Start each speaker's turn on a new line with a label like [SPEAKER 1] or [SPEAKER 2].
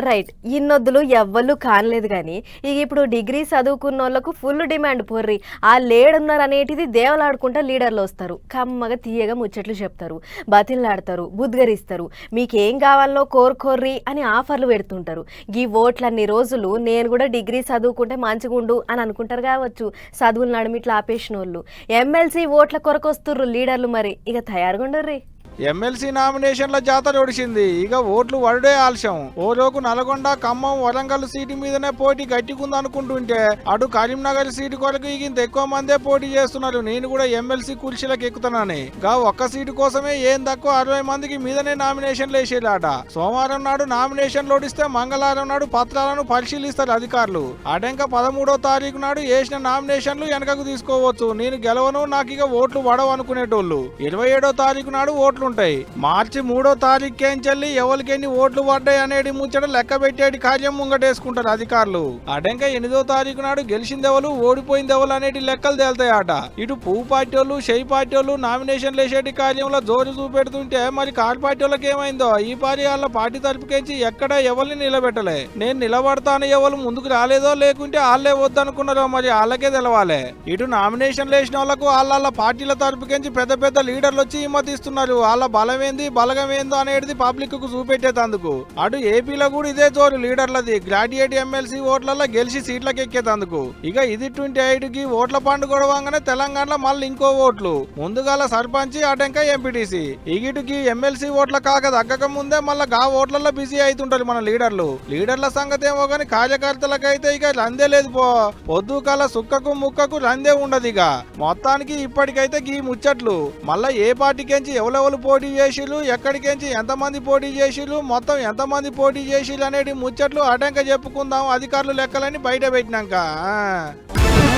[SPEAKER 1] Right ఇన్నొద్దులు ఎవ్వళ్ళు కానలేదు కానీ ఇక ఇప్పుడు డిగ్రీ చదువుకున్న వాళ్ళకు ఫుల్ డిమాండ్ పొర్రి. ఆ లేడున్నారు అనేటిది దేవలాడుకుంటా లీడర్లు వస్తారు. కమ్మగా తీయగా ముచ్చట్లు చెప్తారు. బతిల్లాడతారు బుద్గరిస్తారు మీకేం కావాలో కోరుకోర్రి అని ఆఫర్లు పెడుతుంటారు. ఈ ఓట్లన్ని రోజులు నేను కూడా డిగ్రీ చదువుకుంటే మంచిగుండు అని అనుకుంటారు కావచ్చు. చదువులు నడుమి ఇట్లా ఆపేసిన వాళ్ళు ఎమ్మెల్సీ ఓట్ల కొరకు వస్తుర్రు లీడర్లు మరి. ఇక తయారుగుండర్రి.
[SPEAKER 2] ఎమ్మెల్సీ నామినేషన్ల జాతర ఒడిసింది. ఇక ఓట్లు వరుడే ఆలస్యం. ఓ నల్గొండ ఖమ్మం వరంగల్ సీటు మీదనే పోటీ గట్టికుందనుకుంటుంటే అటు కరీంనగర్ సీటు కొరకు ఇగింత ఎక్కువ మందే పోటీ చేస్తున్నారు. నేను కూడా ఎమ్మెల్సీ కుర్చీలకు ఎక్కుతున్నాను. గా ఒక్క సీటు కోసమే ఏం తక్కువ అరవై మందికి మీదనే నామినేషన్లు వేసేలాట. సోమవారం నాడు నామినేషన్లు ఒడిస్తే మంగళవారం నాడు పత్రాలను పరిశీలిస్తారు అధికారులు. అటెంక పదమూడో తారీఖు నాడు వేసిన నామినేషన్లు వెనకకు తీసుకోవచ్చు. నేను గెలవను నాకు ఇక ఓట్లు పడవు అనుకునేటోళ్ళు. ఇరవై ఏడో తారీఖు నాడు ఓట్లు ఉంటాయి మార్చి మూడో తారీఖు కేంచెల్లి ఎవరికి ఎన్ని ఓట్లు పడ్డాయి అనేది ముచ్చట లెక్క పెట్టేటి కార్యం ముంగటేసుకుంటారు అధికారులు. అడంక ఎనిమిదో తారీఖు నాడు గెలిచిందెవలు ఓడిపోయిందెవలు అనేటి లెక్కలు తేల్తాయట. ఇటు పువ్వు పార్టీ వాళ్ళు షెయి పార్టీ వాళ్ళు నామినేషన్లు వేసేటి కార్యంలో జోరు చూపెడుతుంటే మరి కార్ పార్టీ వాళ్ళకి ఏమైందో ఈ పారి వాళ్ళ పార్టీ తరపుకేంచి ఎక్కడ ఎవరిని నిలబెట్టలే? నేను నిలబడతాను ఎవరు ముందుకు రాలేదో లేకుంటే వాళ్ళే వద్దనుకున్నారో మరి వాళ్ళకే తెలవాలి. ఇటు నామినేషన్లు వేసిన వాళ్ళకు వాళ్ళ పార్టీల తరపుకేంచి పెద్ద పెద్ద లీడర్లు వచ్చి హిమ్మతిస్తున్నారు. వాళ్ళ బలం ఏంది బలగం ఏందో అనేది పబ్లిక్కు చూపెట్టేతందుకు. అటు ఏపీలో కూడా ఇదే జోరు లీడర్లది. గ్రాడ్యుయేట్ ఎమ్మెల్సీ ఓట్లలో గెలిచి సీట్లకు ఎక్కేతందుకు ఇక ఇది ట్వంటీ ఎయిట్కి ఓట్ల పండు గొడవంగానే తెలంగాణలో మళ్ళీ ఇంకో ఓట్లు. ముందుగాల సర్పంచ్ అటంక ఎంపీటీసీ. ఇగిటికి ఎమ్మెల్సీ ఓట్ల కాక తగ్గక ముందే మళ్ళీ గా ఓట్లలో బిజీ అవుతుంటారు మన లీడర్లు. లీడర్ల సంగతి ఏమో కానీ కార్యకర్తలకైతే ఇక రందే లేదు పో. పొద్దు కాల సుక్కకు ముక్కకు రందే ఉండదు ఇక. మొత్తానికి ఇప్పటికైతే గీ ముచ్చట్లు. మళ్ళా ఏ పార్టీకెంచి ఎవరెవరు పోటీ చేసిలు ఎక్కడికెంచి ఎంతమంది పోటీ చేసిలు మొత్తం ఎంతమంది పోటీ చేసిలు అనేది ముచ్చట్లు అటంక చెప్పుకుందాం. అధికారులు లెక్కలని బయట పెట్టినాక.